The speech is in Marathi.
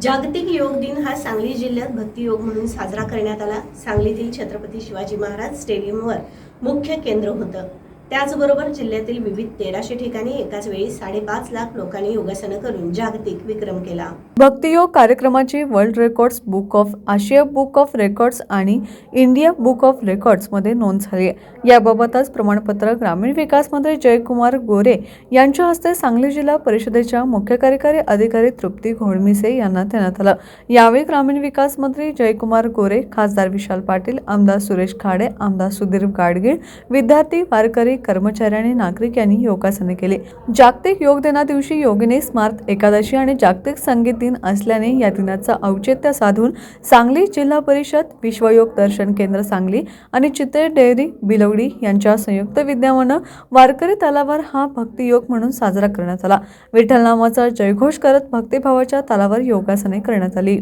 जागतिक योग दिन हा सांगली जिल्ह्यात भक्ती योग म्हणून साजरा करण्यात आला. सांगलीतील छत्रपती शिवाजी महाराज स्टेडियमवर मुख्य केंद्र होतं. त्याचबरोबर जिल्ह्यातील विविध तेराशे ठिकाणी एकाच वेळी साडेपाच लाख लोकांनी योगासनं करून जागतिक विक्रम केला. भक्तियोग कार्यक्रमाची world records book of Asia book of records आणि इंडिया बुक ऑफ रेकॉर्ड्समध्ये नोंद झाली आहे. याबाबतच प्रमाणपत्र ग्रामीण विकास मंत्री जयकुमार गोरे यांच्या हस्ते सांगली जिल्हा परिषदेच्या मुख्य कार्यकारी अधिकारी तृप्ती घोडमिसे यांना देण्यात आलं. यावेळी ग्रामीण विकास मंत्री जयकुमार गोरे खासदार विशाल पाटील आमदार सुरेश खाडे आमदार सुधीर गाडगीळ विद्यार्थी वारकरी कर्मचारी आणि नागरिक यांनी योगासने केले. जागतिक योग दिना दिवशी योगीने स्मार्त एकादशी आणि जागतिक संगीत दिन असल्याने या दिनाचं औचित्य साधून सांगली जिल्हा परिषद विश्वयोग दर्शन केंद्र सांगली आणि चित्रे डेअरी बिलवडी यांच्या संयुक्त विद्यमानं वारकरी तलावर हा भक्तियोग म्हणून साजरा करण्यात आला. विठ्ठल नामाचा जयघोष करत भक्तिभावाच्या तलावर योगासने करण्यात आली.